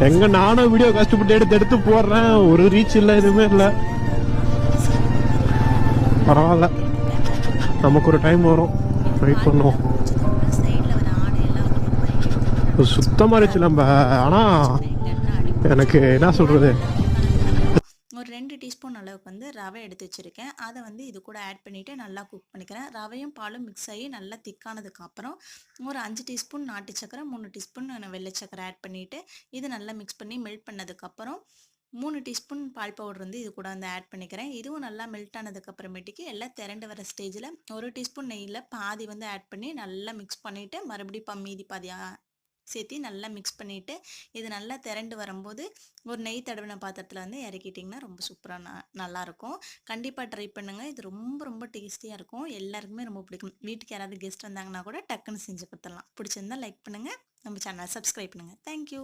எங்க நானும் வீடியோ கஷ்டப்பட்டு எடுத்து எடுத்து போடுறேன். ஒரு ரீச் இல்லை எதுவுமே இல்லை. பரவாயில்ல. நமக்கு ஒரு டைம் வரும். வெயிட் பண்ணுவோம். சுத்தமாக இருந்துச்சு நம்ம. ஆனால் எனக்கு என்ன சொல்கிறது ஒரு ரெண்டு டீஸ்பூன் அளவுக்கு வந்து ரவை எடுத்து வச்சுருக்கேன். அதை வந்து இது கூட ஆட் பண்ணிவிட்டு நல்லா குக் பண்ணிக்கிறேன். ரவையும் பாலும் மிக்ஸ் ஆகி நல்லா திக்கானதுக்கப்புறம் ஒரு அஞ்சு டீஸ்பூன் நாட்டு சக்கரை மூணு டீஸ்பூன் வெள்ளை சக்கரை ஆட் பண்ணிவிட்டு இது நல்லா மிக்ஸ் பண்ணி மெல்ட் பண்ணதுக்கப்புறம் மூணு டீஸ்பூன் பால் பவுடர் வந்து இது கூட வந்து ஆட் பண்ணிக்கிறேன். இதுவும் நல்லா மெல்ட் ஆனதுக்கப்புறமேட்டுக்கு எல்லாம் திரண்டு வர ஸ்டேஜில் ஒரு டீஸ்பூன் நெய்யில் பாதி வந்து ஆட் பண்ணி நல்லா மிக்ஸ் பண்ணிவிட்டு மறுபடியும் மீதி பாதி சேர்த்து நல்லா மிக்ஸ் பண்ணிவிட்டு இது நல்லா திரண்டு வரும்போது ஒரு நெய் தடவின பாத்திரத்தில் வந்து இறக்கிட்டிங்கன்னா ரொம்ப சூப்பராக நல்லாயிருக்கும் கண்டிப்பாக ட்ரை பண்ணுங்கள் இது ரொம்ப ரொம்ப டேஸ்டியாக இருக்கும். எல்லாருக்குமே ரொம்ப பிடிக்கும். வீட்டுக்கு யாராவது கெஸ்ட் வந்தாங்கன்னா கூட டக்குன்னு செஞ்சு கொடுத்துடலாம். பிடிச்சிருந்தா லைக் பண்ணுங்கள் நம்ம சேனலை சப்ஸ்கிரைப் பண்ணுங்கள் தேங்க்யூ